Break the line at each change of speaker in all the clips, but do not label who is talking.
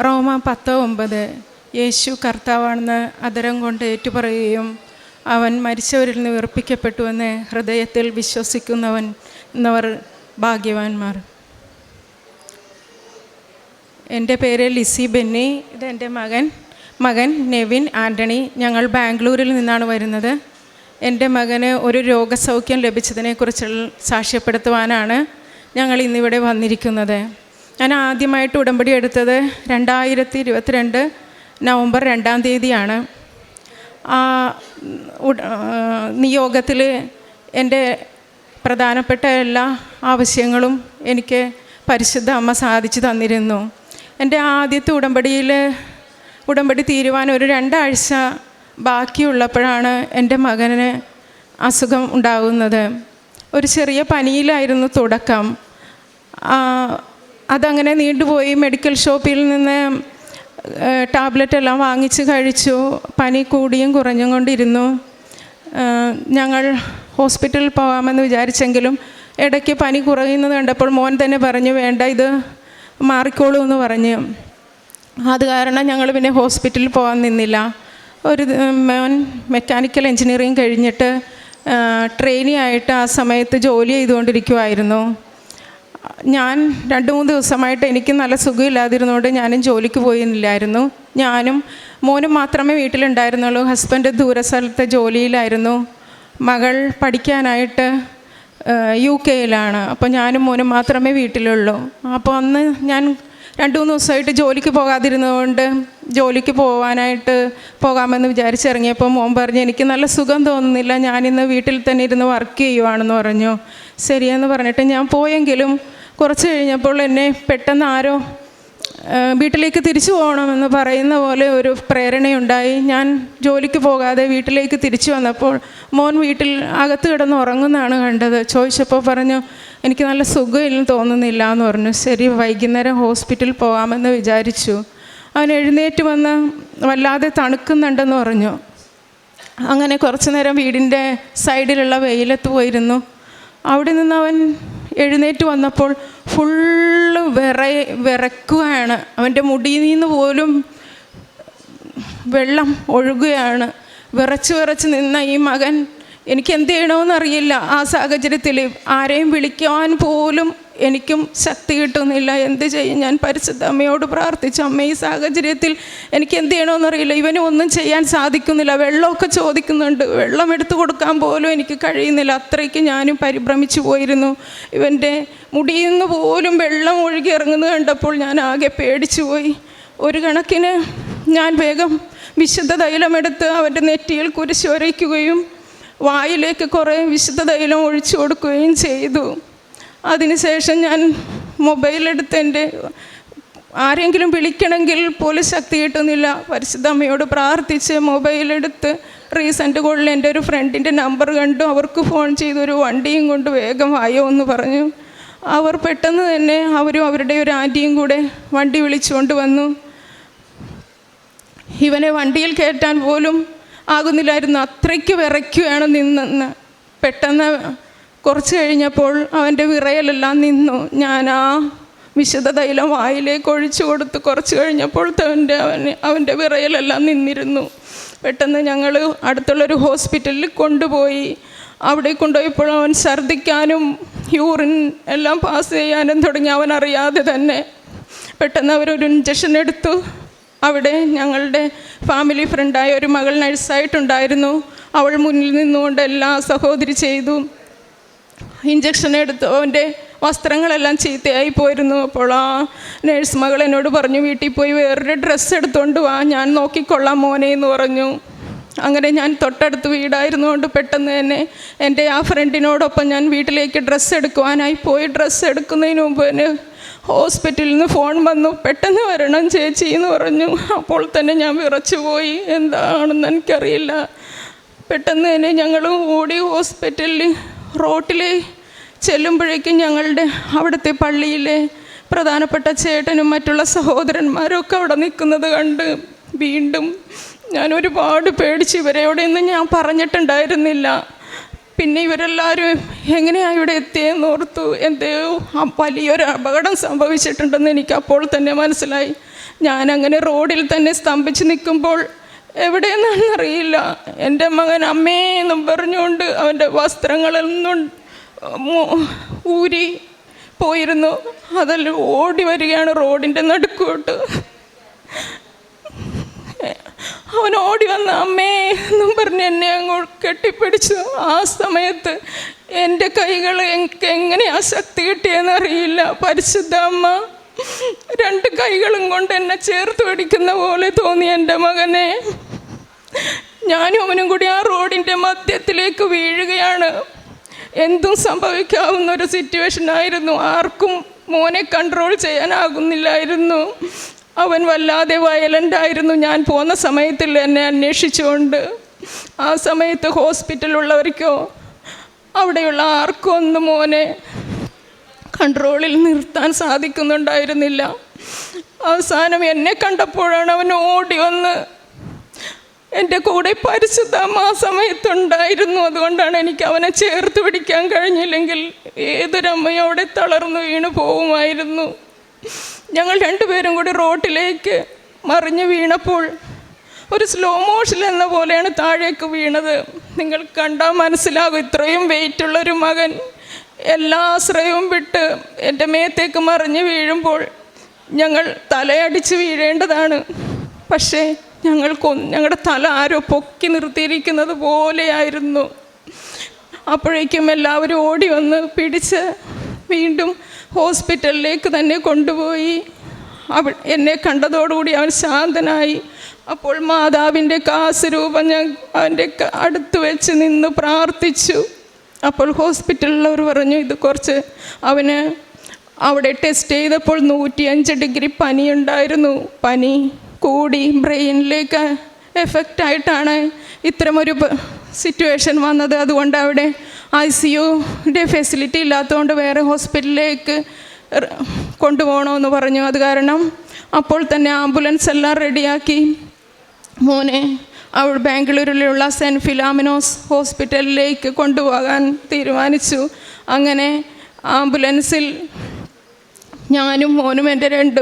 റോമ പത്ത് ഒമ്പത് യേശു കർത്താവാണെന്ന് അതരം കൊണ്ട് ഏറ്റുപറയുകയും അവൻ മരിച്ചവരിൽ നിന്ന് ഉയർപ്പിക്കപ്പെട്ടുവെന്ന് ഹൃദയത്തിൽ വിശ്വസിക്കുന്നവൻ എന്നവർ ഭാഗ്യവാന്മാർ. എന്റെ പേര് ലിസി ബെന്നി. ഇതെന്റെ മകൻ. മകൻ നെവിൻ ആന്റണി. ഞങ്ങൾ ബാംഗ്ലൂരിൽ നിന്നാണ് വരുന്നത്. എന്റെ മകന് ഒരു രോഗസൗഖ്യം ലഭിച്ചതിനെക്കുറിച്ചുള്ള സാക്ഷ്യപ്പെടുത്തുവാനാണ് ഞങ്ങൾ ഇന്നിവിടെ വന്നിരിക്കുന്നത്. ഞാൻ ആദ്യമായിട്ട് ഉടമ്പടി എടുത്തത് രണ്ടായിരത്തി ഇരുപത്തിരണ്ട് നവംബർ രണ്ടാം തീയതിയാണ്. നിയോഗത്തിൽ എന്റെ പ്രധാനപ്പെട്ട എല്ലാ ആവശ്യങ്ങളും എനിക്ക് പരിശുദ്ധ അമ്മ സാധിച്ചു തന്നിരുന്നു. എന്റെ ആദ്യത്തെ ഉടമ്പടിയിൽ ഉടമ്പടി തീരുവാൻ ഒരു രണ്ടാഴ്ച ബാക്കിയുള്ളപ്പോഴാണ് എന്റെ മകന് അസുഖം ഉണ്ടാകുന്നത്. ഒരു ചെറിയ പനിയിലായിരുന്നു തുടക്കം. അതങ്ങനെ നീണ്ടുപോയി മെഡിക്കൽ ഷോപ്പിൽ നിന്ന് ടാബ്ലറ്റ് എല്ലാം വാങ്ങിച്ച് കഴിച്ചു. പനി കൂടിയും കുറഞ്ഞും കൊണ്ടിരുന്നു. ഞങ്ങൾ ഹോസ്പിറ്റലിൽ പോകാമെന്ന് വിചാരിച്ചെങ്കിലും ഇടയ്ക്ക് പനി കുറയുന്നത് കണ്ടപ്പോൾ മോൻ തന്നെ പറഞ്ഞു വേണ്ട ഇത് മാറിക്കോളൂ എന്ന് പറഞ്ഞു. അത് കാരണം ഞങ്ങൾ പിന്നെ ഹോസ്പിറ്റലിൽ പോകാൻ നിന്നില്ല. ഒരു മോൻ മെക്കാനിക്കൽ എൻജിനീയറിങ് കഴിഞ്ഞിട്ട് ട്രെയിനി ആയിട്ട് ആ സമയത്ത് ജോലി ചെയ്തുകൊണ്ടിരിക്കുമായിരുന്നു ഞാൻ രണ്ട് മൂന്ന് ദിവസമായിട്ട് എനിക്ക് നല്ല സുഖമില്ലാതിരുന്നതുകൊണ്ട് ഞാനും ജോലിക്ക് പോയിരുന്നില്ലായിരുന്നു. ഞാനും മോനും മാത്രമേ വീട്ടിലുണ്ടായിരുന്നുള്ളൂ. ഹസ്ബൻഡ് ദൂരസ്ഥലത്തെ ജോലിയിലായിരുന്നു. മകൾ പഠിക്കാനായിട്ട് യു കെയിലാണ്. അപ്പോൾ ഞാനും മോനും മാത്രമേ വീട്ടിലുള്ളൂ. അപ്പോൾ അന്ന് ഞാൻ രണ്ട് മൂന്ന് ദിവസമായിട്ട് ജോലിക്ക് പോകാതിരുന്നതുകൊണ്ട് ജോലിക്ക് പോകാനായിട്ട് പോകാമെന്ന് വിചാരിച്ചിറങ്ങിയപ്പോൾ മോൻ പറഞ്ഞു എനിക്ക് നല്ല സുഖം തോന്നുന്നില്ല. ഞാനിന്ന് വീട്ടിൽ തന്നെ ഇരുന്ന് വർക്ക് ചെയ്യുവാണെന്ന് പറഞ്ഞു. ശരിയെന്ന് പറഞ്ഞിട്ട് ഞാൻ പോയെങ്കിലും കുറച്ച് കഴിഞ്ഞപ്പോൾ എന്നെ പെട്ടെന്ന് ആരോ വീട്ടിലേക്ക് തിരിച്ചു പോകണമെന്ന് പറയുന്ന പോലെ ഒരു പ്രേരണയുണ്ടായി. ഞാൻ ജോലിക്ക് പോകാതെ വീട്ടിലേക്ക് തിരിച്ചു വന്നപ്പോൾ മോൻ വീട്ടിൽ അകത്ത് കിടന്ന് ഉറങ്ങുന്നതാണ് കണ്ടത്. ചോദിച്ചപ്പോൾ പറഞ്ഞു എനിക്ക് നല്ല സുഖമില്ലെന്ന് തോന്നുന്നില്ല എന്ന് പറഞ്ഞു. ശരി വൈകുന്നേരം ഹോസ്പിറ്റലിൽ പോകാമെന്ന് വിചാരിച്ചു. അവൻ എഴുന്നേറ്റ് വന്ന് വല്ലാതെ തണുക്കുന്നുണ്ടെന്ന് പറഞ്ഞു. അങ്ങനെ കുറച്ചു നേരം വീടിന്റെ സൈഡിലുള്ള വെയിലത്ത് പോയിരുന്നു. അവിടെ നിന്ന് അവൻ എഴുന്നേറ്റ് വന്നപ്പോൾ ഫുള്ള് വിറ വിറക്കുകയാണ് അവന്റെ മുടിയിൽ നിന്ന് പോലും വെള്ളം ഒഴുകുകയാണ്. വിറച്ച് വിറച്ച് നിന്ന ഈ മകൻ എനിക്ക് എന്ത് ചെയ്യണമെന്നറിയില്ല ആ സാഹചര്യത്തിൽ ആരെയും വിളിക്കുവാൻ പോലും എനിക്കും ശക്തി കിട്ടുന്നില്ല. എന്ത് ചെയ്യും? ഞാൻ പരിശുദ്ധ അമ്മയോട് പ്രാർത്ഥിച്ചു അമ്മ ഈ സാഹചര്യത്തിൽ എനിക്ക് എന്ത് ചെയ്യണമെന്നറിയില്ല ഇവനും ഒന്നും ചെയ്യാൻ സാധിക്കുന്നില്ല. വെള്ളമൊക്കെ ചോദിക്കുന്നുണ്ട്. വെള്ളം എടുത്തു കൊടുക്കാൻ പോലും എനിക്ക് കഴിയുന്നില്ല. അത്രയ്ക്ക് ഞാനും പരിഭ്രമിച്ചു പോയിരുന്നു. ഇവന്റെ മുടിയിൽ പോലും വെള്ളം ഒഴുകി ഇറങ്ങുന്നത് കണ്ടപ്പോൾ ഞാൻ ആകെ പേടിച്ചു പോയി. ഒരു കണക്കിന് ഞാൻ വേഗം വിശുദ്ധ തൈലമെടുത്ത് അവന്റെ നെറ്റിയിൽ കുരിശ് വരയ്ക്കുകയും വായിലേക്ക് കുറേ വിശുദ്ധ തൈലം ഒഴിച്ചു കൊടുക്കുകയും ചെയ്തു. അതിനുശേഷം ഞാൻ മൊബൈലെടുത്ത് എന്റെ ആരെങ്കിലും വിളിക്കണമെങ്കിൽ പോലും ശക്തി കിട്ടുന്നില്ല. പരിശുദ്ധ അമ്മയോട് പ്രാർത്ഥിച്ച് മൊബൈലെടുത്ത് റീസെന്റ് കോളിൽ എന്റെ ഒരു ഫ്രണ്ടിന്റെ നമ്പർ കണ്ടു. അവർക്ക് ഫോൺ ചെയ്തു ഒരു വണ്ടിയും കൊണ്ട് വേഗം വായോ എന്ന് പറഞ്ഞു. അവർ പെട്ടെന്ന് തന്നെ അവരും അവരുടെ ഒരു ആന്റിയും കൂടെ വണ്ടി വിളിച്ചുകൊണ്ട് വന്നു. ഇവനെ വണ്ടിയിൽ കയറ്റാൻ പോലും ആകുന്നില്ലായിരുന്നു. അത്രയ്ക്ക് വിറയ്ക്കുകയാണ് നിന്നെന്ന്. പെട്ടെന്ന് കുറച്ച് കഴിഞ്ഞപ്പോൾ അവന്റെ വിറയലെല്ലാം നിന്നു. ഞാൻ ആ വിശുദ്ധ തൈലം വായിലേക്ക് ഒഴിച്ചു കൊടുത്ത് കുറച്ച് കഴിഞ്ഞപ്പോൾ തവന്റെ അവൻ അവന്റെ വിറയലെല്ലാം നിന്നിരുന്നു. പെട്ടെന്ന് ഞങ്ങൾ അടുത്തുള്ളൊരു ഹോസ്പിറ്റലിൽ കൊണ്ടുപോയി. അവിടെ കൊണ്ടുപോയപ്പോൾ അവൻ ഛർദ്ദിക്കാനും യൂറിൻ എല്ലാം പാസ് ചെയ്യാനും തുടങ്ങി. അവൻ അറിയാതെ തന്നെ പെട്ടെന്ന് അവരൊരു ഇഞ്ചക്ഷൻ എടുത്തു. അവിടെ ഞങ്ങളുടെ ഫാമിലി ഫ്രണ്ടായ ഒരു മകൾ നഴ്സായിട്ടുണ്ടായിരുന്നു അവൾ മുന്നിൽ നിന്നുകൊണ്ട് എല്ലാ സഹോദരി ചെയ്തു. ഇഞ്ചക്ഷൻ എടുത്തു അവന്റെ വസ്ത്രങ്ങളെല്ലാം ചീത്തയായി പോയിരുന്നു. അപ്പോൾ ആ നേഴ്സ് മകൾ എന്നോട് പറഞ്ഞു വീട്ടിൽ പോയി വേറൊരു ഡ്രസ്സ് എടുത്തുകൊണ്ട് വാ ഞാൻ നോക്കിക്കൊള്ളാം മോനെ എന്ന് പറഞ്ഞു. അങ്ങനെ ഞാൻ തൊട്ടടുത്ത് വീടായിരുന്നു കൊണ്ട് പെട്ടെന്ന് തന്നെ എന്റെ ആ ഫ്രണ്ടിനോടൊപ്പം ഞാൻ വീട്ടിലേക്ക് ഡ്രസ്സ് എടുക്കുവാനായി പോയി. ഡ്രസ്സ് എടുക്കുന്നതിന് മുമ്പ് തന്നെ ഹോസ്പിറ്റലിൽ നിന്ന് ഫോൺ വന്നു പെട്ടെന്ന് വരണം ചേച്ചി എന്ന് പറഞ്ഞു. അപ്പോൾ തന്നെ ഞാൻ വിറച്ചു പോയി എന്താണെന്ന് എനിക്കറിയില്ല. പെട്ടെന്ന് തന്നെ ഞങ്ങൾ ഓടി ഹോസ്പിറ്റലിൽ റോട്ടിൽ ചെല്ലുമ്പോഴേക്കും ഞങ്ങളുടെ അവിടുത്തെ പള്ളിയിലെ പ്രധാനപ്പെട്ട ചേട്ടനും മറ്റുള്ള സഹോദരന്മാരൊക്കെ അവിടെ നിൽക്കുന്നത് കണ്ട് വീണ്ടും ഞാൻ ഒരുപാട് പേടിച്ച് ഇവരെയോടെയൊന്നും ഞാൻ പറഞ്ഞിട്ടുണ്ടായിരുന്നില്ല. പിന്നെ ഇവരെല്ലാവരും എങ്ങനെയാണ് ഇവിടെ എത്തിയെന്ന് ഓർത്തു. എന്തോ ആ വലിയൊരു അപകടം സംഭവിച്ചിട്ടുണ്ടെന്ന് എനിക്ക് അപ്പോൾ തന്നെ മനസ്സിലായി. ഞാൻ അങ്ങനെ റോഡിൽ തന്നെ സ്തംഭിച്ച് നിൽക്കുമ്പോൾ എവിടെയെന്നാണെന്നറിയില്ല എന്റെ മകൻ അമ്മേ എന്നും പറഞ്ഞുകൊണ്ട് അവന്റെ നിന്നും ഊരി പോയിരുന്നു. അതെല്ലാം ഓടി വരികയാണ് റോഡിന്റെ നടുക്കോട്ട്. അവൻ ഓടി വന്ന അമ്മേ എന്നും പറഞ്ഞ് എന്നെ അങ്ങോട്ട് കെട്ടിപ്പിടിച്ചു. ആ സമയത്ത് എന്റെ കൈകൾ എനിക്ക് എങ്ങനെയാ ശക്തി കിട്ടിയെന്ന് അറിയില്ല. പരിശുദ്ധ അമ്മ രണ്ട് കൈകളും കൊണ്ട് എന്നെ ചേർത്ത് പിടിക്കുന്ന പോലെ തോന്നി എന്റെ മകനെ. ഞാനും അവനും കൂടി ആ റോഡിന്റെ മധ്യത്തിലേക്ക് വീഴുകയാണ്. എന്തും സംഭവിക്കാവുന്ന ഒരു സിറ്റുവേഷൻ ആയിരുന്നു. ആർക്കും മോനെ കൺട്രോൾ ചെയ്യാനാകുന്നില്ലായിരുന്നു. അവൻ വല്ലാതെ വയലന്റായിരുന്നു ഞാൻ പോന്ന സമയത്തിൽ എന്നെ അന്വേഷിച്ചുകൊണ്ട് ആ സമയത്ത് ഹോസ്പിറ്റലുള്ളവർക്കോ അവിടെയുള്ള ആർക്കും ഒന്നും മോനെ കൺട്രോളിൽ നിർത്താൻ സാധിക്കുന്നുണ്ടായിരുന്നില്ല. അവസാനം എന്നെ കണ്ടപ്പോഴാണ് അവൻ ഓടി വന്ന് എന്റെ കൂടെ പരിശുദ്ധമ്മ ആ സമയത്തുണ്ടായിരുന്നു. അതുകൊണ്ടാണ് എനിക്ക് അവനെ ചേർത്ത് പിടിക്കാൻ കഴിഞ്ഞില്ലെങ്കിൽ ഏതൊരമ്മയോടെ തളർന്നു വീണു പോവുമായിരുന്നു ഞങ്ങൾ രണ്ടുപേരും കൂടി റോട്ടിലേക്ക് മറിഞ്ഞു വീണപ്പോൾ ഒരു സ്ലോ മോഷൻ എന്ന പോലെയാണ് താഴേക്ക് വീണത്. നിങ്ങൾ കണ്ടാൽ മനസ്സിലാകും ഇത്രയും വെയിറ്റുള്ളൊരു മകൻ എല്ലാ ആശ്രയവും വിട്ട് എന്റെ മേത്തേക്ക് മറിഞ്ഞു വീഴുമ്പോൾ ഞങ്ങൾ തലയടിച്ച് വീഴേണ്ടതാണ്. പക്ഷേ ഞങ്ങൾക്ക് ഞങ്ങളുടെ തല ആരോ പൊക്കി നിർത്തിയിരിക്കുന്നത് പോലെയായിരുന്നു. അപ്പോഴേക്കും എല്ലാവരും ഓടി വന്ന് പിടിച്ച് വീണ്ടും ഹോസ്പിറ്റലിലേക്ക് തന്നെ കൊണ്ടുപോയി. അവൾ എന്നെ കണ്ടതോടുകൂടി അവൻ ശാന്തനായി. അപ്പോൾ മാതാവിന്റെ കാസ് രൂപം ഞാൻ അവന്റെ അടുത്ത് വെച്ച് നിന്ന് പ്രാർത്ഥിച്ചു. അപ്പോൾ ഹോസ്പിറ്റലിലുള്ളവർ പറഞ്ഞു ഇത് കുറച്ച് അവന് അവിടെ ടെസ്റ്റ് ചെയ്തപ്പോൾ നൂറ്റിയഞ്ച് ഡിഗ്രി പനി ഉണ്ടായിരുന്നു പനി കൂടി ബ്രെയിനിലേക്ക് എഫക്റ്റായിട്ടാണ് ഇത്തരമൊരു സിറ്റുവേഷൻ വന്നത് അതുകൊണ്ട് അവിടെ ഐ സി യുടെ ഫെസിലിറ്റി ഇല്ലാത്തതുകൊണ്ട് വേറെ ഹോസ്പിറ്റലിലേക്ക് കൊണ്ടുപോകണമെന്ന് പറഞ്ഞു. അത് കാരണം അപ്പോൾ തന്നെ ആംബുലൻസ് എല്ലാം റെഡിയാക്കി മോനെ അവൾ ബാംഗ്ലൂരിലുള്ള സെന്റ് ഫിലാമിനോസ് ഹോസ്പിറ്റലിലേക്ക് കൊണ്ടുപോകാൻ തീരുമാനിച്ചു. അങ്ങനെ ആംബുലൻസിൽ ഞാനും മോനും എന്റെ രണ്ട്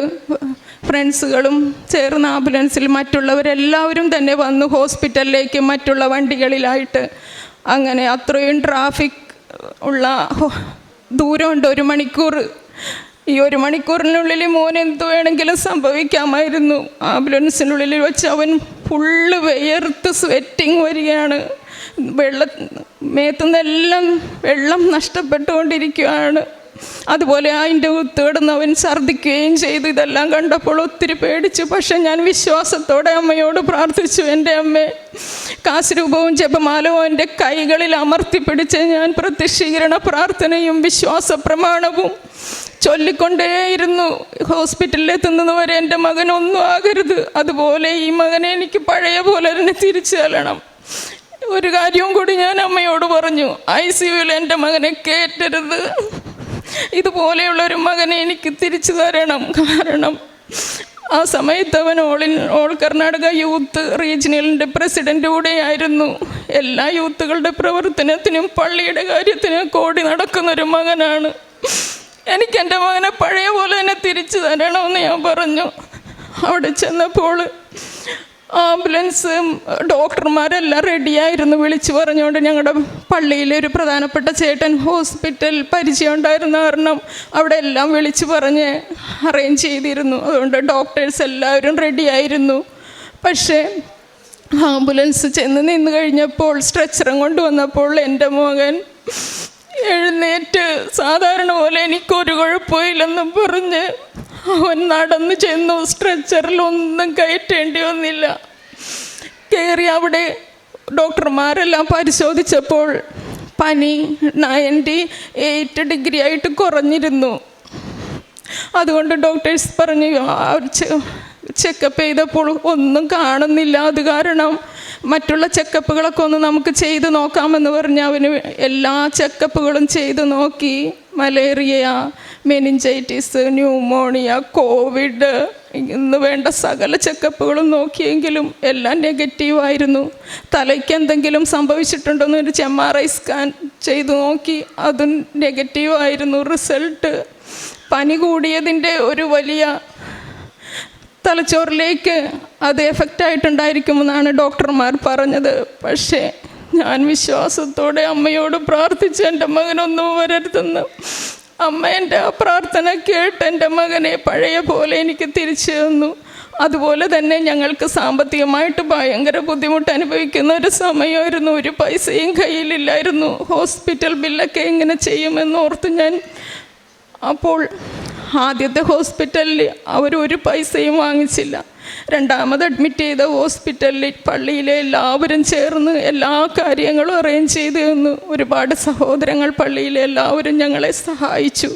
ഫ്രണ്ട്സുകളും ചേർന്ന് ആംബുലൻസിൽ മറ്റുള്ളവരെല്ലാവരും തന്നെ വന്നു ഹോസ്പിറ്റലിലേക്ക് മറ്റുള്ള വണ്ടികളിലായിട്ട് അങ്ങനെ അത്രയും ട്രാഫിക് ഉള്ള ദൂരമുണ്ട്. ഒരു മണിക്കൂർ ഈ ഒരു മണിക്കൂറിനുള്ളിൽ മോൻ എന്ത് വേണമെങ്കിലും സംഭവിക്കാമായിരുന്നു. ആംബുലൻസിനുള്ളിൽ വെച്ച് അവൻ ഫുള്ള് വിയർത്ത് സ്വെറ്റിങ് വരികയാണ്. വെള്ള മേത്തുനിന്നെല്ലാം വെള്ളം നഷ്ടപ്പെട്ടുകൊണ്ടിരിക്കുകയാണ്. അതുപോലെ അതിന്റെ തേടുന്നവൻ ഛർദ്ദിക്കുകയും ചെയ്തു. ഇതെല്ലാം കണ്ടപ്പോൾ ഒത്തിരി പേടിച്ചു. പക്ഷെ ഞാൻ വിശ്വാസത്തോടെ അമ്മയോട് പ്രാർത്ഥിച്ചു. എന്റെ അമ്മേ കാശരൂപവും ജപമാലവും എന്റെ കൈകളിൽ അമർത്തിപ്പിടിച്ച് ഞാൻ പ്രത്യക്ഷീകരണ പ്രാർത്ഥനയും വിശ്വാസ പ്രമാണവും ചൊല്ലിക്കൊണ്ടേയിരുന്നു. ഹോസ്പിറ്റലിൽ എത്തുന്നതുവരെ എന്റെ മകൻ ഒന്നും ആകരുത്. അതുപോലെ ഈ മകനെ എനിക്ക് പഴയ പോലെ തന്നെ തിരിച്ചു തരണം. ഒരു കാര്യവും കൂടി ഞാൻ അമ്മയോട് പറഞ്ഞു. ഐ സി യുവിൽ എന്റെ മകനെ കയറ്റരുത് ഇതുപോലെയുള്ള ഒരു മകനെ എനിക്ക് തിരിച്ചു തരണം. കാരണം ആ സമയത്ത് അവൻ all in all Karnataka youth റീജിയണലിന്റെ president കൂടെയായിരുന്നു എല്ലാ യൂത്തുകളുടെ പ്രവർത്തനത്തിനും പള്ളിയുടെ കാര്യത്തിനും കോടി നടക്കുന്നൊരു മകനാണ്. എനിക്ക് എന്റെ മകനെ പഴയ പോലെ തന്നെ തിരിച്ചു തരണമെന്ന് ഞാൻ പറഞ്ഞു. അവിടെ ചെന്നപ്പോൾ ആംബുലൻസ് ഡോക്ടർമാരെല്ലാം റെഡിയായിരുന്നു വിളിച്ചു പറഞ്ഞുകൊണ്ട് ഞങ്ങളുടെ പള്ളിയിലെ ഒരു പ്രധാനപ്പെട്ട ചേട്ടൻ ഹോസ്പിറ്റൽ പരിചയം ഉണ്ടായിരുന്ന കാരണം അവിടെ എല്ലാം വിളിച്ചു പറഞ്ഞ് അറേഞ്ച് ചെയ്തിരുന്നു. അതുകൊണ്ട് ഡോക്ടേഴ്സ് എല്ലാവരും റെഡിയായിരുന്നു. പക്ഷേ ആംബുലൻസ് ചെന്ന് നിന്ന് കഴിഞ്ഞപ്പോൾ സ്ട്രെച്ചറും കൊണ്ടുവന്നപ്പോൾ എന്റെ മകൻ എഴുന്നേറ്റ് സാധാരണ പോലെ എനിക്കൊരു കുഴപ്പമില്ലെന്നും പറഞ്ഞ് അവൻ നടന്നു ചെന്നു. സ്ട്രെച്ചറിലൊന്നും കയറ്റേണ്ടി വന്നില്ല. കയറി അവിടെ ഡോക്ടർമാരെല്ലാം പരിശോധിച്ചപ്പോൾ പനി നയന്റി എയ്റ്റ് ഡിഗ്രി ആയിട്ട് കുറഞ്ഞിരുന്നു. അതുകൊണ്ട് ഡോക്ടേഴ്സ് പറഞ്ഞു ചെക്കപ്പ് ചെയ്തപ്പോൾ ഒന്നും കാണുന്നില്ല. അത് കാരണം മറ്റുള്ള ചെക്കപ്പുകളൊക്കെ ഒന്ന് നമുക്ക് ചെയ്ത് നോക്കാമെന്ന് പറഞ്ഞ് അവന് എല്ലാ ചെക്കപ്പുകളും ചെയ്ത് നോക്കി. മലേറിയ മെനിഞ്ചൈറ്റിസ് ന്യൂമോണിയ കോവിഡ് ഇന്ന് വേണ്ട സകല ചെക്കപ്പുകളും നോക്കിയെങ്കിലും എല്ലാം നെഗറ്റീവായിരുന്നു തലയ്ക്ക് എന്തെങ്കിലും സംഭവിച്ചിട്ടുണ്ടോയെന്ന് ഒരു എം ആർ ഐ സ്കാൻ ചെയ്തു നോക്കി അതും നെഗറ്റീവായിരുന്നു റിസൾട്ട് പനി കൂടിയതിന്റെ ഒരു വലിയ തലച്ചോറിലേക്ക് അത് എഫക്റ്റ് ആയിട്ടുണ്ടായിരിക്കുമെന്നാണ് ഡോക്ടർമാർ പറഞ്ഞത്. പക്ഷേ ഞാൻ വിശ്വാസത്തോടെ അമ്മയോട് പ്രാർത്ഥിച്ച് എന്റെ മകനൊന്നും വരരുതെന്ന് അമ്മ എന്റെ ആ പ്രാർത്ഥന കേട്ട് എന്റെ മകനെ പഴയ പോലെ എനിക്ക് തിരിച്ചു തന്നു. അതുപോലെ തന്നെ ഞങ്ങൾക്ക് സാമ്പത്തികമായിട്ട് ഭയങ്കര ബുദ്ധിമുട്ട് അനുഭവിക്കുന്ന ഒരു സമയമായിരുന്നു. ഒരു പൈസയും കയ്യിലില്ലായിരുന്നു. ഹോസ്പിറ്റൽ ബില്ലൊക്കെ എങ്ങനെ ചെയ്യുമെന്ന് ഓർത്ത് ഞാൻ അപ്പോൾ ആദ്യത്തെ ഹോസ്പിറ്റലിൽ അവർ ഒരു പൈസയും വാങ്ങിച്ചില്ല. രണ്ടാമത് അഡ്മിറ്റ് ചെയ്ത ഹോസ്പിറ്റലിൽ പള്ളിയിലെ എല്ലാവരും ചേർന്ന് എല്ലാ കാര്യങ്ങളും അറേഞ്ച് ചെയ്ത് തന്നു. ഒരുപാട് സഹോദരങ്ങൾ പള്ളിയിലെ എല്ലാവരും ഞങ്ങളെ സഹായിച്ചു.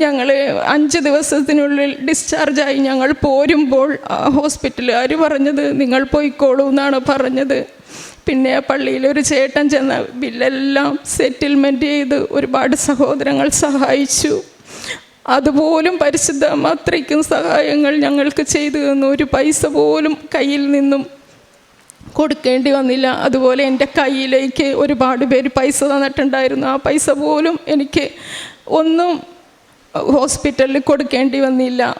ഞങ്ങൾ അഞ്ച് ദിവസത്തിനുള്ളിൽ ഡിസ്ചാർജായി ഞങ്ങൾ പോരുമ്പോൾ ആ ഹോസ്പിറ്റലുകാർ പറഞ്ഞത് നിങ്ങൾ പോയിക്കോളൂ എന്നാണ് പറഞ്ഞത്. പിന്നെ പള്ളിയിൽ ഒരു ചേട്ടൻ ചെന്ന ബില്ലെല്ലാം സെറ്റിൽമെന്റ് ചെയ്ത് ഒരുപാട് സഹോദരങ്ങൾ സഹായിച്ചു. അതുപോലും പരിശുദ്ധ അത്രയ്ക്കും സഹായങ്ങൾ ഞങ്ങൾക്ക് ചെയ്തു തന്നു. ഒരു പൈസ പോലും കയ്യിൽ നിന്നും കൊടുക്കേണ്ടി വന്നില്ല. അതുപോലെ എന്റെ കയ്യിലേക്ക് ഒരുപാട് പേര് പൈസ തന്നിട്ടുണ്ടായിരുന്നു. ആ പൈസ പോലും എനിക്ക് ഒന്നും ഹോസ്പിറ്റലിൽ കൊടുക്കേണ്ടി വന്നില്ല.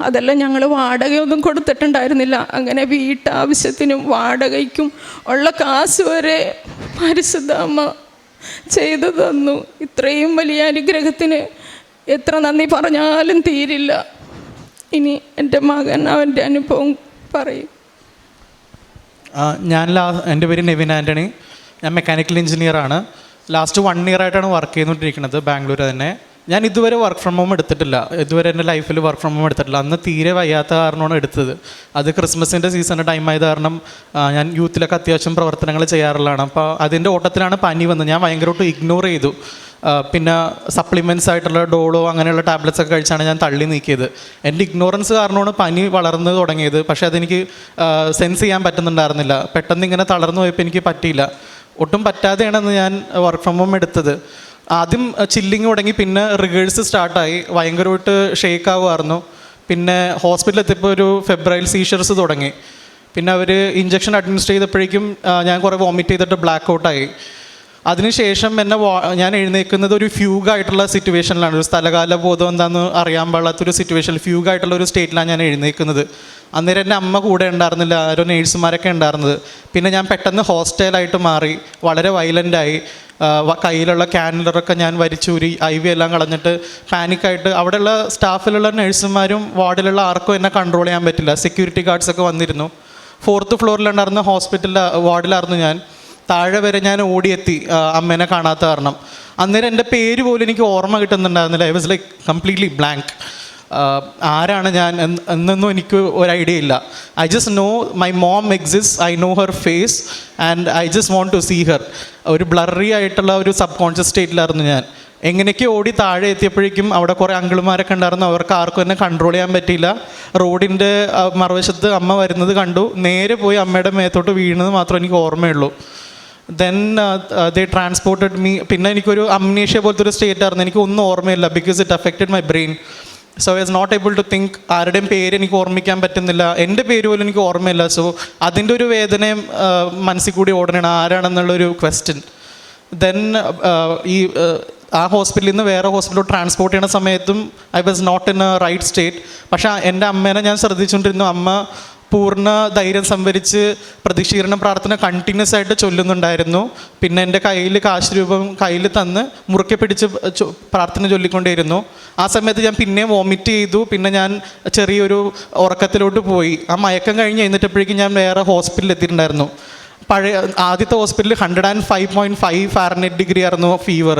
അതെല്ലാം ഞങ്ങൾ വാടകയൊന്നും കൊടുത്തിട്ടുണ്ടായിരുന്നില്ല. അങ്ങനെ വീട്ടാവശ്യത്തിനും വാടകയ്ക്കും ഉള്ള കാശ് വരെ പരിശുദ്ധ അമ്മ ചെയ്തു തന്നു. ഇത്രയും വലിയ അനുഗ്രഹത്തിന് എത്ര നന്ദി പറഞ്ഞാലും തീരില്ല. ഇനി എന്റെ മകൻ അവന്റെ അനുഭവം പറയും.
ഞാൻ ലാ എന്റെ പേര് നെവിൻ ആന്റണി. ഞാൻ മെക്കാനിക്കൽ എഞ്ചിനീയർ ആണ്. ലാസ്റ്റ് വൺ ഇയർ ആയിട്ടാണ് വർക്ക് ചെയ്തുകൊണ്ടിരിക്കുന്നത് ബാംഗ്ലൂർ തന്നെ. ഞാൻ ഇതുവരെ വർക്ക് ഫ്രം ഹോം എടുത്തിട്ടില്ല. ഇതുവരെ എന്റെ ലൈഫിൽ വർക്ക് ഫ്രം ഹോം എടുത്തിട്ടില്ല. അന്ന് തീരെ വയ്യാത്ത കാരണമാണ് എടുത്തത്. അത് ക്രിസ്മസിന്റെ സീസണിന്റെ ടൈം ആയത് കാരണം ഞാൻ യൂത്തിലൊക്കെ അത്യാവശ്യം പ്രവർത്തനങ്ങൾ ചെയ്യാറുള്ളതാണ്. അപ്പോൾ അതിന്റെ ഓട്ടത്തിലാണ് പനി വന്നത്. ഞാൻ ഭയങ്കരമായിട്ട് ഇഗ്നോർ ചെയ്തു. പിന്നെ സപ്ലിമെന്റ്സ് ആയിട്ടുള്ള ഡോളോ അങ്ങനെയുള്ള ടാബ്ലറ്റ്സ് ഒക്കെ കഴിച്ചാണ് ഞാൻ തള്ളി നീക്കിയത്. എന്റെ ഇഗ്നോറൻസ് കാരണമാണ് പനി വളർന്നു തുടങ്ങിയത്. പക്ഷേ അതെനിക്ക് സെൻസ് ചെയ്യാൻ പറ്റുന്നുണ്ടായിരുന്നില്ല. പെട്ടെന്ന് ഇങ്ങനെ തളർന്നു പോയപ്പോൾ എനിക്ക് പറ്റിയില്ല. ഒട്ടും പറ്റാതെയാണെന്ന് ഞാൻ വർക്ക് ഫ്രം ഹോം എടുത്തത്. ആദ്യം ചില്ലിങ് തുടങ്ങി പിന്നെ റിഗേഴ്സ് സ്റ്റാർട്ടായി ഭയങ്കരമായിട്ട് ഷേക്ക് ആവുമായിരുന്നു. പിന്നെ ഹോസ്പിറ്റലിൽ എത്തിയപ്പോൾ ഒരു ഫെബ്രൈൽ സീഷർസ് തുടങ്ങി. പിന്നെ അവർ ഇഞ്ചക്ഷൻ അഡ്മിനിസ്റ്റർ ചെയ്തപ്പോഴേക്കും ഞാൻ കുറേ വോമിറ്റ് ചെയ്തിട്ട് ബ്ലാക്ക് ഔട്ടായി അതിനുശേഷം എന്നെ ഞാൻ എഴുന്നേൽക്കുന്നത് ഒരു ഫ്യൂഗ് ആയിട്ടുള്ള സിറ്റുവേഷനിലാണ് ഒരു സ്ഥലകാല ബോധം എന്താണെന്ന് അറിയാൻ പാടാത്തൊരു സിറ്റുവേഷനിൽ ഫ്യൂഗ് ആയിട്ടുള്ള ഒരു സ്റ്റേറ്റിലാണ് ഞാൻ എഴുന്നേൽക്കുന്നത് അന്നേരം എന്റെ അമ്മ കൂടെ ഉണ്ടായിരുന്നില്ല. ആരോ നേഴ്സുമാരൊക്കെ ഉണ്ടായിരുന്നത്. പിന്നെ ഞാൻ പെട്ടെന്ന് ഹോസ്റ്റലായിട്ട് മാറി. വളരെ വയലന്റായി കയ്യിലുള്ള ക്യാനലറൊക്കെ ഞാൻ വരിച്ചൂരി ഐ വി എല്ലാം കളഞ്ഞിട്ട് പാനിക്കായിട്ട് അവിടെയുള്ള സ്റ്റാഫിലുള്ള നഴ്സുമാരും വാർഡിലുള്ള ആർക്കും എന്നെ കൺട്രോൾ ചെയ്യാൻ പറ്റില്ല. സെക്യൂരിറ്റി ഗാർഡ്സൊക്കെ വന്നിരുന്നു. ഫോർത്ത് ഫ്ലോറിലുണ്ടായിരുന്ന ഹോസ്പിറ്റലിൽ വാർഡിലായിരുന്നു ഞാൻ. താഴെ വരെ ഞാൻ ഓടിയെത്തി അമ്മേനെ കാണാത്ത കാരണം. അന്നേരം എന്റെ പേര് പോലും എനിക്ക് ഓർമ്മ കിട്ടുന്നുണ്ടായിരുന്നില്ല. I was like completely blank ആരാണ് ഞാൻ എന്നൊന്നും എനിക്ക് ഒരു ഐഡിയ ഇല്ല. I just know my mom exist I know her face and I just want to see her ഒരു ബ്ലറി ആയിട്ടുള്ള ഒരു സബ് കോൺഷ്യസ് സ്റ്റേറ്റിലായിരുന്നു ഞാൻ. എങ്ങനെയൊക്കെ ഓടി താഴെ എത്തിയപ്പോഴേക്കും അവിടെ കുറേ അങ്കിളുമാരൊക്കെ ഉണ്ടായിരുന്നു. അവർക്ക് ആർക്കും എന്നെ കൺട്രോൾ ചെയ്യാൻ പറ്റിയില്ല. റോഡിന്റെ മറുവശത്ത് അമ്മ വരുന്നത് കണ്ടു. നേരെ പോയി അമ്മയുടെ മേത്തോട്ട് വീണത് മാത്രമേ എനിക്ക് ഓർമ്മയുള്ളൂ. ദെൻ ദേ ട്രാൻസ്പോർട്ടഡ് മീ പിന്നെ എനിക്കൊരു അമ്നേഷ്യ പോലത്തെ ഒരു സ്റ്റേറ്റ് ആയിരുന്നു. എനിക്ക് ഒന്നും ഓർമ്മയില്ല because it affected my brain so I not able to think ആരുടെയും പേര് എനിക്ക് ഓർമ്മിക്കാൻ പറ്റുന്നില്ല. എന്റെ പേര് പോലും എനിക്ക് ഓർമ്മയില്ല. സോ അതിന്റെ ഒരു വേദനയും മനസ്സിൽ കൂടി ഓടണം ആരാണെന്നുള്ളൊരു ക്വസ്റ്റ്യൻ ദെൻ ഈ ആ ഹോസ്പിറ്റലിൽ നിന്ന് വേറെ ഹോസ്പിറ്റലിൽ ട്രാൻസ്പോർട്ട് ചെയ്യുന്ന സമയത്തും I was not in a right state പക്ഷേ എന്റെ അമ്മേനെ ഞാൻ ശ്രദ്ധിച്ചുകൊണ്ടിരുന്നു. അമ്മ പൂർണ ധൈര്യം സംഭരിച്ച് പ്രതിഷീകരണ പ്രാർത്ഥന കണ്ടിന്യൂസ് ആയിട്ട് ചൊല്ലുന്നുണ്ടായിരുന്നു. പിന്നെ എന്റെ കയ്യിൽ കാശ് രൂപം കയ്യിൽ തന്ന് മുറുക്കെ പിടിച്ച് പ്രാർത്ഥന ചൊല്ലിക്കൊണ്ടേയിരുന്നു. ആ സമയത്ത് ഞാൻ പിന്നെ വോമിറ്റ് ചെയ്തു. പിന്നെ ഞാൻ ചെറിയൊരു ഉറക്കത്തിലോട്ട് പോയി. ആ മയക്കം കഴിഞ്ഞ് എഴുന്നേറ്റപ്പോഴേക്കും ഞാൻ വേറെ ഹോസ്പിറ്റലിൽ എത്തിയിട്ടുണ്ടായിരുന്നു. പഴയ ആദ്യത്തെ ഹോസ്പിറ്റലിൽ hundred and five point five Fahrenheit degree ആയിരുന്നു ഫീവർ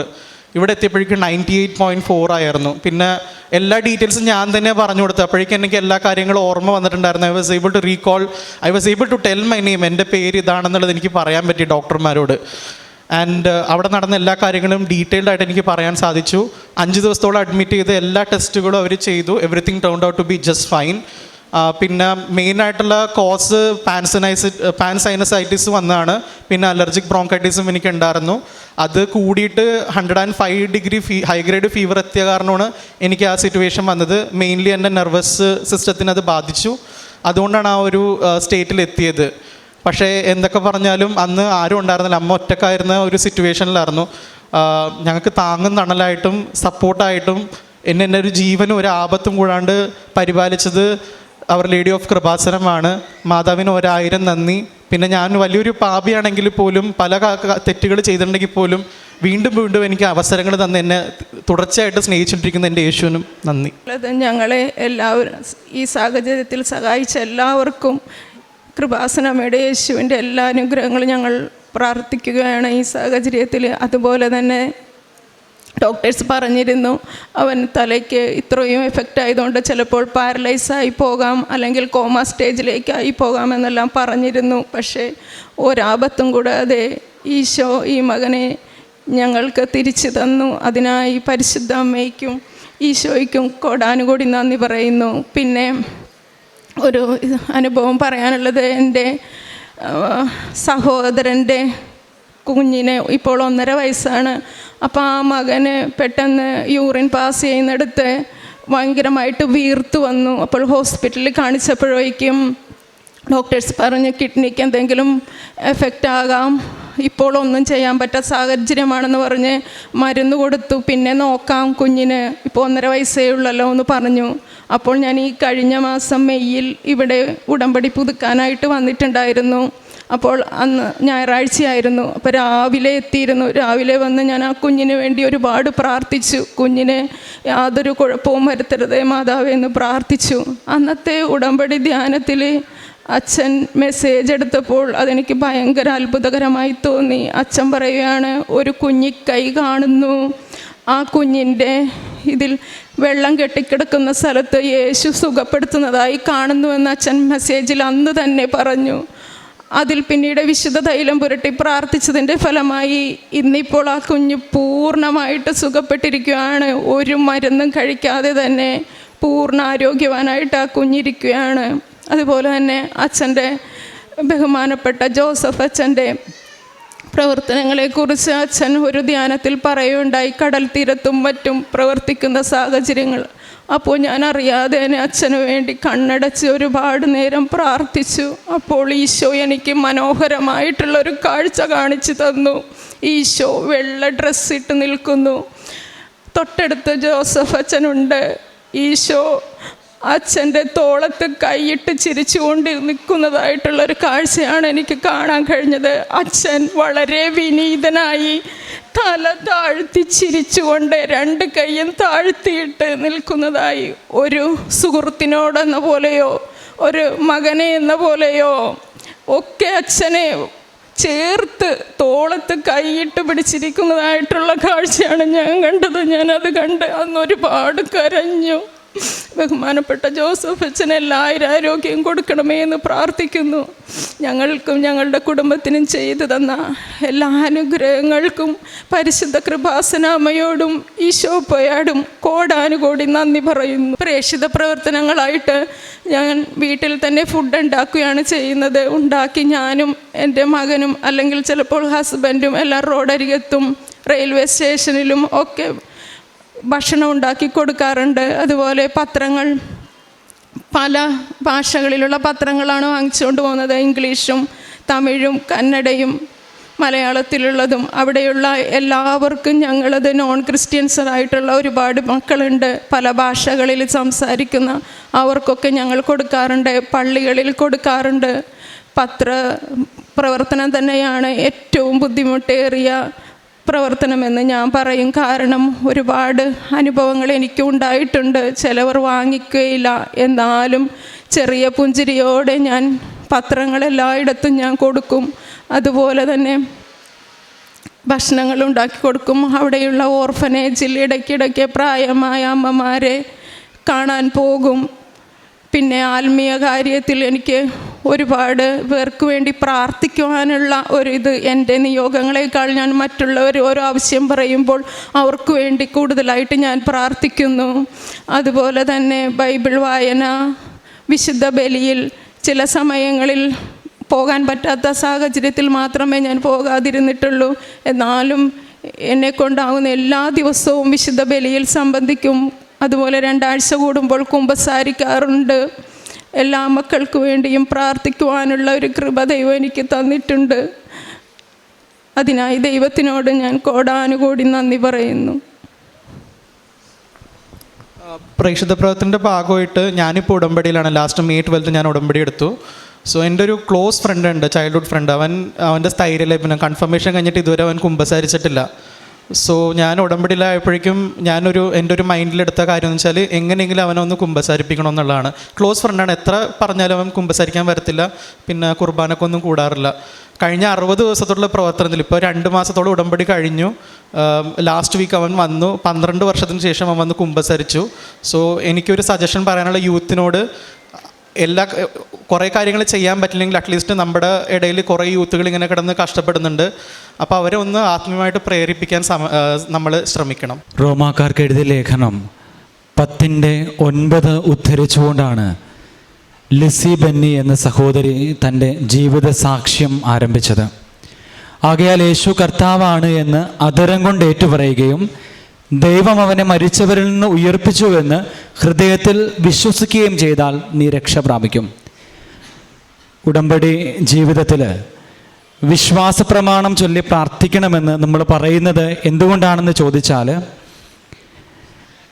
ഇവിടെ എത്തിയപ്പോഴേക്കും നയന്റി എയ്റ്റ് പോയിന്റ് ഫോർ ആയിരുന്നു. പിന്നെ എല്ലാ ഡീറ്റെയിൽസും ഞാൻ തന്നെ പറഞ്ഞു കൊടുത്തു. അപ്പോഴേക്കും എനിക്ക് എല്ലാ കാര്യങ്ങളും ഓർമ്മ വന്നിട്ടുണ്ടായിരുന്നു. I was able to recall I was able to tell my name എന്റെ പേര് ഇതാണെന്നുള്ളത് എനിക്ക് പറയാൻ പറ്റി ഡോക്ടർമാരോട്. ആൻഡ് അവിടെ നടന്ന എല്ലാ കാര്യങ്ങളും ഡീറ്റെയിൽഡ് ആയിട്ട് എനിക്ക് പറയാൻ സാധിച്ചു. അഞ്ച് ദിവസത്തോളം അഡ്മിറ്റ് ചെയ്ത് എല്ലാ ടെസ്റ്റുകളും അവർ ചെയ്തു. Everything turn out to be just fine പിന്നെ മെയിനായിട്ടുള്ള കോസ് പാൻസനൈസ് പാൻസൈനസൈറ്റിസ് വന്നതാണ്. പിന്നെ അലർജിക് ബ്രോങ്കൈറ്റിസും എനിക്ക് ഉണ്ടായിരുന്നു അത് കൂടിയിട്ട് hundred and five degree F high grade fever എത്തിയ കാരണമാണ് എനിക്ക് ആ സിറ്റുവേഷൻ വന്നത്. മെയിൻലി എന്റെ നെർവസ് സിസ്റ്റത്തിന് അത് ബാധിച്ചു. അതുകൊണ്ടാണ് ആ ഒരു സ്റ്റേറ്റിൽ എത്തിയത്. പക്ഷേ എന്തൊക്കെ പറഞ്ഞാലും അന്ന് ആരും ഉണ്ടായിരുന്നില്ല. അമ്മ ഒറ്റക്കായിരുന്ന ഒരു സിറ്റുവേഷനിലായിരുന്നു ഞങ്ങൾക്ക് താങ്ങും തണലായിട്ടും സപ്പോർട്ടായിട്ടും എന്നെ എന്റെ ഒരു ജീവനും ഒരു ആപത്തും കൂടാണ്ട് പരിപാലിച്ചത് അവർ ലേഡി ഓഫ് കൃപാസനമാണ്. മാതാവിന് ഒരായിരം നന്ദി. പിന്നെ ഞാൻ വലിയൊരു പാപിയാണെങ്കിൽ പോലും പല തെറ്റുകൾ ചെയ്തിട്ടുണ്ടെങ്കിൽ പോലും വീണ്ടും വീണ്ടും എനിക്ക് അവസരങ്ങൾ തന്ന് എന്നെ തുടർച്ചയായിട്ട് സ്നേഹിച്ചുകൊണ്ടിരിക്കുന്ന എന്റെ യേശുവിനും നന്ദി.
ഞങ്ങളെ എല്ലാവരും ഈ സാഹചര്യത്തിൽ സഹായിച്ച എല്ലാവർക്കും കൃപാസനമ്മയുടെ യേശുവിന്റെ എല്ലാ അനുഗ്രഹങ്ങളും ഞങ്ങൾ പ്രാർത്ഥിക്കുകയാണ് ഈ സാഹചര്യത്തിൽ. അതുപോലെ തന്നെ ഡോക്ടേഴ്സ് പറഞ്ഞിരുന്നു അവൻ തലയ്ക്ക് ഇത്രയും എഫക്റ്റ് ആയതുകൊണ്ട് ചിലപ്പോൾ പാരലൈസായി പോകാം അല്ലെങ്കിൽ കോമ സ്റ്റേജിലേക്കായി പോകാം എന്നെല്ലാം പറഞ്ഞിരുന്നു. പക്ഷേ ഒരാപത്തും കൂടാതെ ഈശോ ഈ മകനെ ഞങ്ങൾക്ക് തിരിച്ചു തന്നു. അതിനായി പരിശുദ്ധ അമ്മയ്ക്കും ഈശോയ്ക്കും കോടാനുകൂടി നന്ദി പറയുന്നു. പിന്നെ ഒരു അനുഭവം പറയാനുള്ളത് എന്റെ സഹോദരന്റെ കുഞ്ഞിന് ഇപ്പോൾ ഒന്നര വയസ്സാണ്. അപ്പോൾ ആ മകന് പെട്ടെന്ന് യൂറിൻ പാസ് ചെയ്യുന്നിടത്ത് ഭയങ്കരമായിട്ട് വീർത്തു വന്നു. അപ്പോൾ ഹോസ്പിറ്റലിൽ കാണിച്ചപ്പോഴേക്കും ഡോക്ടേഴ്സ് പറഞ്ഞ് കിഡ്നിക്ക് എന്തെങ്കിലും എഫക്റ്റ് ആകാം. ഇപ്പോൾ ഒന്നും ചെയ്യാൻ പറ്റാത്ത സാഹചര്യമാണെന്ന് പറഞ്ഞ് മരുന്ന് കൊടുത്തു. പിന്നെ നോക്കാം കുഞ്ഞിന്. ഇപ്പോൾ ഒന്നര വയസ്സേ ഉള്ളല്ലോ എന്ന് പറഞ്ഞു. അപ്പോൾ ഞാൻ ഈ കഴിഞ്ഞ മാസം മെയ്യിൽ ഇവിടെ ഉടമ്പടി പുതുക്കാനായിട്ട് വന്നിട്ടുണ്ടായിരുന്നു. അപ്പോൾ അന്ന് ഞായറാഴ്ചയായിരുന്നു. അപ്പോൾ രാവിലെ എത്തിയിരുന്നു. രാവിലെ വന്ന് ഞാൻ ആ കുഞ്ഞിന് വേണ്ടി ഒരുപാട് പ്രാർത്ഥിച്ചു. കുഞ്ഞിനെ യാതൊരു കുഴപ്പവും വരുത്തരുതേ മാതാവേ എന്ന് പ്രാർത്ഥിച്ചു. അന്നത്തെ ഉടമ്പടി ധ്യാനത്തിൽ അച്ഛൻ മെസ്സേജ് എടുത്തപ്പോൾ അതെനിക്ക് ഭയങ്കര അത്ഭുതകരമായി തോന്നി. അച്ഛൻ പറയുകയാണ് ഒരു കുഞ്ഞിക്കൈ കാണുന്നു. ആ കുഞ്ഞിന്റെ ഇതിൽ വെള്ളം കെട്ടിക്കിടക്കുന്ന സ്ഥലത്ത് യേശു സുഖപ്പെടുത്തുന്നതായി കാണുന്നുവെന്ന് അച്ഛൻ മെസ്സേജിൽ അന്ന് തന്നെ പറഞ്ഞു. അതിൽ പിന്നീട് വിശുദ്ധ തൈലം പുരട്ടി പ്രാർത്ഥിച്ചതിന്റെ ഫലമായി ഇന്നിപ്പോൾ ആ കുഞ്ഞ് പൂർണമായിട്ട് സുഖപ്പെട്ടിരിക്കുകയാണ്. ഒരു മരുന്നും കഴിക്കാതെ തന്നെ പൂർണ ആരോഗ്യവാനായിട്ട് ആ കുഞ്ഞിരിക്കുകയാണ്. അതുപോലെ തന്നെ അച്ഛന്റെ ബഹുമാനപ്പെട്ട ജോസഫ് അച്ഛന്റെ പ്രവർത്തനങ്ങളെക്കുറിച്ച് അച്ഛൻ ഒരു ധ്യാനത്തിൽ പറയുകയുണ്ടായി. കടൽ തീരത്തും മറ്റും പ്രവർത്തിക്കുന്ന സാഹചര്യങ്ങൾ അപ്പോൾ ഞാൻ അറിയാതെ എന്നെ അച്ഛന് വേണ്ടി കണ്ണടച്ച് ഒരുപാട് നേരം പ്രാർത്ഥിച്ചു. അപ്പോൾ ഈശോ എനിക്ക് മനോഹരമായിട്ടുള്ളൊരു കാഴ്ച കാണിച്ചു തന്നു. ഈശോ വെള്ള ഡ്രസ്സ് ഇട്ട് നിൽക്കുന്നു. തൊട്ടടുത്ത് ജോസഫ് അച്ഛനുണ്ട്. ഈശോ അച്ഛന്റെ തോളത്ത് കൈയിട്ട് ചിരിച്ചുകൊണ്ട് നിൽക്കുന്നതായിട്ടുള്ള ഒരു കാഴ്ചയാണ് എനിക്ക് കാണാൻ കഴിഞ്ഞത്. അച്ഛൻ വളരെ വിനീതനായി തല താഴ്ത്തി ചിരിച്ചുകൊണ്ട് രണ്ട് കൈയും താഴ്ത്തിയിട്ട് നിൽക്കുന്നതായി ഒരു സുഹൃത്തിനോടെന്ന പോലെയോ ഒരു മകനെ എന്ന പോലെയോ ഒക്കെ അച്ഛനെ ചേർത്ത് തോളത്ത് കൈയിട്ട് പിടിച്ചിരിക്കുന്നതായിട്ടുള്ള കാഴ്ചയാണ് ഞാൻ കണ്ടത്. ഞാനത് കണ്ട് അന്ന് ഒരുപാട് കരഞ്ഞു. ബഹുമാനപ്പെട്ട ജോസഫ് അച്ഛന് എല്ലാ ആരോഗ്യം കൊടുക്കണമേ എന്ന് പ്രാർത്ഥിക്കുന്നു. ഞങ്ങൾക്കും ഞങ്ങളുടെ കുടുംബത്തിനും ചെയ്തു തന്ന എല്ലാ അനുഗ്രഹങ്ങൾക്കും പരിശുദ്ധ കൃപാസനാമയോടും ഈശോപ്പയാടും കോടാനുകോടി നന്ദി പറയുന്നു. പ്രേക്ഷിത പ്രവർത്തനങ്ങളായിട്ട് ഞാൻ വീട്ടിൽ തന്നെ ഫുഡ് ഉണ്ടാക്കുകയാണ് ചെയ്യുന്നത്. ഉണ്ടാക്കി ഞാനും എന്റെ മകനും അല്ലെങ്കിൽ ചിലപ്പോൾ ഹസ്ബൻഡും എല്ലാം റോഡരികത്തും റെയിൽവേ സ്റ്റേഷനിലും ഒക്കെ ഭക്ഷണം ഉണ്ടാക്കി കൊടുക്കാറുണ്ട്. അതുപോലെ പത്രങ്ങൾ പല ഭാഷകളിലുള്ള പത്രങ്ങളാണ് വാങ്ങിച്ചുകൊണ്ട് പോകുന്നത്. ഇംഗ്ലീഷും തമിഴും കന്നഡയും മലയാളത്തിലുള്ളതും. അവിടെയുള്ള എല്ലാവർക്കും ഞങ്ങളത് നോൺ ക്രിസ്ത്യൻസ് ആയിട്ടുള്ള ഒരുപാട് മക്കളുണ്ട്. പല ഭാഷകളിൽ സംസാരിക്കുന്ന അവർക്കൊക്കെ ഞങ്ങൾ കൊടുക്കാറുണ്ട്. പള്ളികളിൽ കൊടുക്കാറുണ്ട്. പത്ര പ്രവർത്തനം തന്നെയാണ് ഏറ്റവും ബുദ്ധിമുട്ടേറിയ പ്രവർത്തനമെന്ന് ഞാൻ പറയും. കാരണം ഒരുപാട് അനുഭവങ്ങൾ എനിക്കും ഉണ്ടായിട്ടുണ്ട് ചിലവർ വാങ്ങിക്കുകയില്ല എന്നാലും ചെറിയ പുഞ്ചിരിയോടെ ഞാൻ പത്രങ്ങൾ എല്ലായിടത്തും ഞാൻ കൊടുക്കും. അതുപോലെ തന്നെ ഭക്ഷണങ്ങൾ ഉണ്ടാക്കി കൊടുക്കും. അവിടെയുള്ള ഓർഫനേജിൽ ഇടയ്ക്കിടയ്ക്ക് പ്രായമായ അമ്മമാരെ കാണാൻ പോകും. പിന്നെ ആത്മീയ കാര്യത്തിൽ എനിക്ക് ഒരുപാട് പേർക്ക് വേണ്ടി പ്രാർത്ഥിക്കുവാനുള്ള ഒരു ഇത് എന്റെ നിയോഗങ്ങളെക്കാൾ ഞാൻ മറ്റുള്ളവർ ഓരോ ആവശ്യം പറയുമ്പോൾ അവർക്ക് വേണ്ടി കൂടുതലായിട്ട് ഞാൻ പ്രാർത്ഥിക്കുന്നു. അതുപോലെ തന്നെ ബൈബിൾ വായന വിശുദ്ധ ബലിയിൽ ചില സമയങ്ങളിൽ പോകാൻ പറ്റാത്ത സാഹചര്യത്തിൽ മാത്രമേ ഞാൻ പോകാതിരുന്നിട്ടുള്ളൂ. എന്നാലും എന്നെ കൊണ്ടാകുന്ന എല്ലാ ദിവസവും വിശുദ്ധ ബലിയിൽ സംബന്ധിക്കും. അതുപോലെ രണ്ടാഴ്ച കൂടുമ്പോൾ കുമ്പസാരിക്കാറുണ്ട്. എല്ലാ മക്കൾക്ക് വേണ്ടിയും പ്രാർത്ഥിക്കുവാനുള്ള ഒരു കൃപ ദൈവം എനിക്ക് തന്നിട്ടുണ്ട്. അതിനായി ദൈവത്തിനോട് ഞാൻ കോടാനുകൂടി നന്ദി പറയുന്നു.
പ്രേക്ഷിത പ്രവർത്തനത്തിന്റെ ഭാഗമായിട്ട് ഞാനിപ്പോൾ ഉടമ്പടിയിലാണ്. ലാസ്റ്റ് മെയ് ട്വൽത്ത് ഞാൻ ഉടമ്പടി എടുത്തു. സോ എന്റെ ഒരു ക്ലോസ് ഫ്രണ്ട് ഉണ്ട് ചൈൽഡ്ഹുഡ് ഫ്രണ്ട് അവൻ അവന്റെ സ്ഥൈര്യലേപനം കൺഫർമേഷൻ കഴിഞ്ഞിട്ട് ഇതുവരെ അവൻ കുമ്പസാരിച്ചിട്ടില്ല. സോ ഞാൻ ഉടമ്പടിയിലായപ്പോഴേക്കും ഞാനൊരു എന്റെ ഒരു മൈൻഡിലെടുത്ത കാര്യം എന്ന് വെച്ചാൽ എങ്ങനെയെങ്കിലും അവനെ ഒന്ന് കുമ്പസാരിപ്പിക്കണം എന്നുള്ളതാണ്. ക്ലോസ് ഫ്രണ്ടാണ് എത്ര പറഞ്ഞാലും അവൻ കുമ്പസാരിക്കാൻ വരത്തില്ല. പിന്നെ കുർബാനൊക്കെ ഒന്നും കൂടാറില്ല. കഴിഞ്ഞ അറുപത് ദിവസത്തോടുള്ള പ്രവർത്തനത്തിൽ ഇപ്പോൾ രണ്ട് മാസത്തോളം ഉടമ്പടി കഴിഞ്ഞു. ലാസ്റ്റ് വീക്ക് അവൻ വന്നു. പന്ത്രണ്ട് വർഷത്തിന് ശേഷം അവൻ വന്ന് കുമ്പസരിച്ചു. സോ എനിക്കൊരു സജഷൻ പറയാനുള്ള യൂത്തിനോട് എല്ലാ കുറേ കാര്യങ്ങൾ ചെയ്യാൻ പറ്റില്ലെങ്കിൽ അറ്റ്ലീസ്റ്റ് നമ്മുടെ ഇടയിൽ കുറേ യൂത്തുകൾ ഇങ്ങനെ കിടന്ന് കഷ്ടപ്പെടുന്നുണ്ട്. അപ്പോൾ അവരെ ഒന്ന് ആത്മീയമായിട്ട് പ്രേരിപ്പിക്കാൻ നമ്മൾ ശ്രമിക്കണം.
റോമാക്കാർക്ക് എഴുതിയ ലേഖനം പത്തിന്റെ ഒൻപത് ഉദ്ധരിച്ചുകൊണ്ടാണ് ലിസി ബെന്നി എന്ന സഹോദരി തന്റെ ജീവിത സാക്ഷ്യം ആരംഭിച്ചത്. ആകയാൽ യേശു കർത്താവാണ് എന്ന് അതരം കൊണ്ട് ഏറ്റുപറയുകയും ദൈവം അവനെ മരിച്ചവരിൽ നിന്ന് ഉയർപ്പിച്ചുവെന്ന് ഹൃദയത്തിൽ വിശ്വസിക്കുകയും ചെയ്താൽ നീ രക്ഷ പ്രാപിക്കും. ഉടമ്പടി ജീവിതത്തിൽ വിശ്വാസ പ്രമാണം ചൊല്ലി പ്രാർത്ഥിക്കണമെന്ന് നമ്മൾ പറയുന്നത് എന്തുകൊണ്ടാണെന്ന് ചോദിച്ചാൽ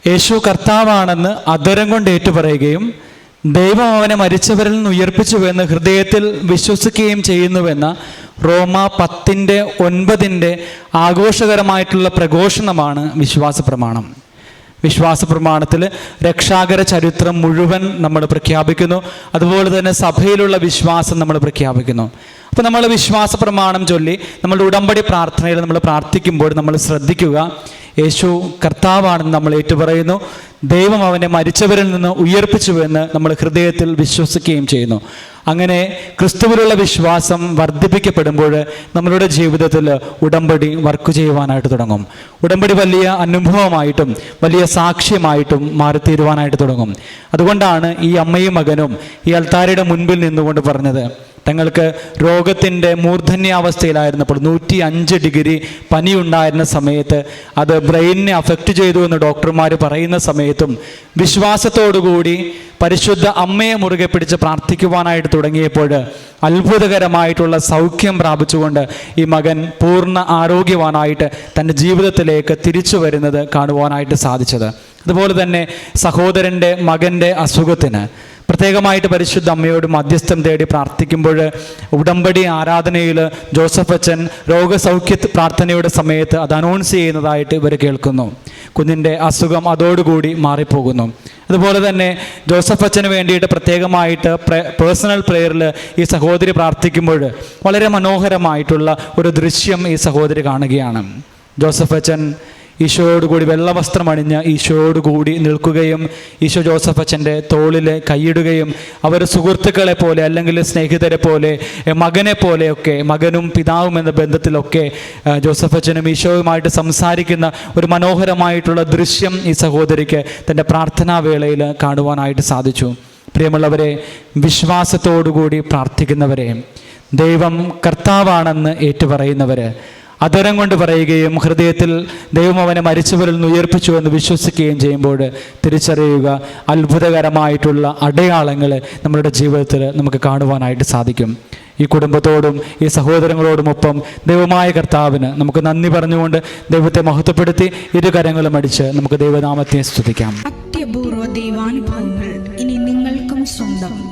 യേശു കർത്താവാണെന്ന് അതരം കൊണ്ട് ഏറ്റുപറയുകയും ദൈവം അവനെ മരിച്ചവരിൽ നിന്ന് ഉയർപ്പിച്ചുവെന്ന് ഹൃദയത്തിൽ വിശ്വസിക്കുകയും ചെയ്യുന്നുവെന്ന റോമ പത്തിന്റെ ഒൻപതിന്റെ ആഘോഷകരമായിട്ടുള്ള പ്രഘോഷണമാണ് വിശ്വാസ പ്രമാണം. വിശ്വാസ പ്രമാണത്തിൽ രക്ഷാകര ചരിത്രം മുഴുവൻ നമ്മൾ പ്രഖ്യാപിക്കുന്നു. അതുപോലെ തന്നെ സഭയിലുള്ള വിശ്വാസം നമ്മൾ പ്രഖ്യാപിക്കുന്നു. അപ്പോൾ നമ്മൾ വിശ്വാസ പ്രമാണം ചൊല്ലി നമ്മളുടെ ഉടമ്പടി പ്രാർത്ഥനയിൽ നമ്മൾ പ്രാർത്ഥിക്കുമ്പോൾ നമ്മൾ ശ്രദ്ധിക്കുക. യേശു കർത്താവാണെന്ന് നമ്മൾ ഏറ്റുപറയുന്നു. ദൈവം അവനെ മരിച്ചവരിൽ നിന്ന് ഉയർപ്പിച്ചു എന്ന് നമ്മൾ ഹൃദയത്തിൽ വിശ്വസിക്കുകയും ചെയ്യുന്നു. അങ്ങനെ ക്രിസ്തുവിലുള്ള വിശ്വാസം വർദ്ധിപ്പിക്കപ്പെടുമ്പോൾ നമ്മളുടെ ജീവിതത്തിൽ ഉടമ്പടി വർക്ക് ചെയ്യുവാനായിട്ട് തുടങ്ങും. ഉടമ്പടി വലിയ അനുഭവമായിട്ടും വലിയ സാക്ഷ്യമായിട്ടും മാറിത്തീരുവാനായിട്ട് തുടങ്ങും. അതുകൊണ്ടാണ് ഈ അമ്മയും മകനും ഈ അൽത്താരയുടെ മുൻപിൽ നിന്നുകൊണ്ട് പറഞ്ഞത്. തങ്ങൾക്ക് രോഗത്തിന്റെ മൂർധന്യാവസ്ഥയിലായിരുന്നപ്പോൾ നൂറ്റി അഞ്ച് ഡിഗ്രി പനിയുണ്ടായിരുന്ന സമയത്ത് അത് ബ്രെയിനിനെ അഫക്റ്റ് ചെയ്തു എന്ന് ഡോക്ടർമാർ പറയുന്ന സമയത്തും വിശ്വാസത്തോടുകൂടി പരിശുദ്ധ അമ്മയെ മുറുകെ പിടിച്ച് പ്രാർത്ഥിക്കുവാനായിട്ട് തുടങ്ങിയപ്പോൾ അത്ഭുതകരമായിട്ടുള്ള സൗഖ്യം പ്രാപിച്ചുകൊണ്ട് ഈ മകൻ പൂർണ ആരോഗ്യവാനായിട്ട് തന്റെ ജീവിതത്തിലേക്ക് തിരിച്ചു വരുന്നത് കാണുവാനായിട്ട് സാധിച്ചത്. അതുപോലെ തന്നെ സഹോദരന്റെ മകന്റെ അസുഖത്തിന് പ്രത്യേകമായിട്ട് പരിശുദ്ധ അമ്മയോട് മധ്യസ്ഥം തേടി പ്രാർത്ഥിക്കുമ്പോൾ ഉടമ്പടി ആരാധനയിൽ ജോസഫ് അച്ഛൻ രോഗസൗഖ്യ പ്രാർത്ഥനയുടെ സമയത്ത് അത് അനൗൺസ് ചെയ്യുന്നതായിട്ട് ഇവർ കേൾക്കുന്നു. കുഞ്ഞിന്റെ അസുഖം അതോടുകൂടി മാറിപ്പോകുന്നു. അതുപോലെ തന്നെ ജോസഫ് അച്ഛന് വേണ്ടിയിട്ട് പ്രത്യേകമായിട്ട് പേഴ്സണൽ പ്രെയറിൽ ഈ സഹോദരി പ്രാർത്ഥിക്കുമ്പോൾ വളരെ മനോഹരമായിട്ടുള്ള ഒരു ദൃശ്യം ഈ സഹോദരി കാണുകയാണ്. ജോസഫ് അച്ഛൻ ഈശോയോടുകൂടി വെള്ളവസ്ത്രം അണിഞ്ഞ് ഈശോയോടുകൂടി നിൽക്കുകയും ഈശോ ജോസഫ് അച്ഛന്റെ തോളിൽ കൈയിടുകയും അവർ സുഹൃത്തുക്കളെ പോലെ അല്ലെങ്കിൽ സ്നേഹിതരെ പോലെ മകനെ പോലെയൊക്കെ മകനും പിതാവും എന്ന ബന്ധത്തിലൊക്കെ ജോസഫ് അച്ഛനും ഈശോയുമായിട്ട് സംസാരിക്കുന്ന ഒരു മനോഹരമായിട്ടുള്ള ദൃശ്യം ഈ സഹോദരിക്ക് തന്റെ പ്രാർത്ഥനാ വേളയിൽ കാണുവാനായിട്ട് സാധിച്ചു. പ്രിയമുള്ളവരെ വിശ്വാസത്തോടുകൂടി പ്രാർത്ഥിക്കുന്നവരെ ദൈവം കർത്താവാണെന്ന് ഏറ്റുപറയുന്നവർ അതരം കൊണ്ട് പറയുകയും ഹൃദയത്തിൽ ദൈവം അവനെ മരിച്ചവരിൽ നിന്ന് ഉയർപ്പിച്ചു എന്ന് വിശ്വസിക്കുകയും ചെയ്യുമ്പോൾ തിരിച്ചറിയുക അത്ഭുതകരമായിട്ടുള്ള അടയാളങ്ങൾ നമ്മുടെ ജീവിതത്തിൽ നമുക്ക് കാണുവാനായിട്ട് സാധിക്കും. ഈ കുടുംബത്തോടും ഈ സഹോദരങ്ങളോടുമൊപ്പം ദൈവമായ കർത്താവിന് നമുക്ക് നന്ദി പറഞ്ഞുകൊണ്ട് ദൈവത്തെ മഹത്വപ്പെടുത്തി ഇരു കരങ്ങളും അടിച്ച് നമുക്ക് ദൈവനാമത്തെ സ്തുതിക്കാം.
അത്യപൂർവ ദൈവാനുഭവങ്ങൾ ഇനി നിങ്ങൾക്കും സ്വന്തം.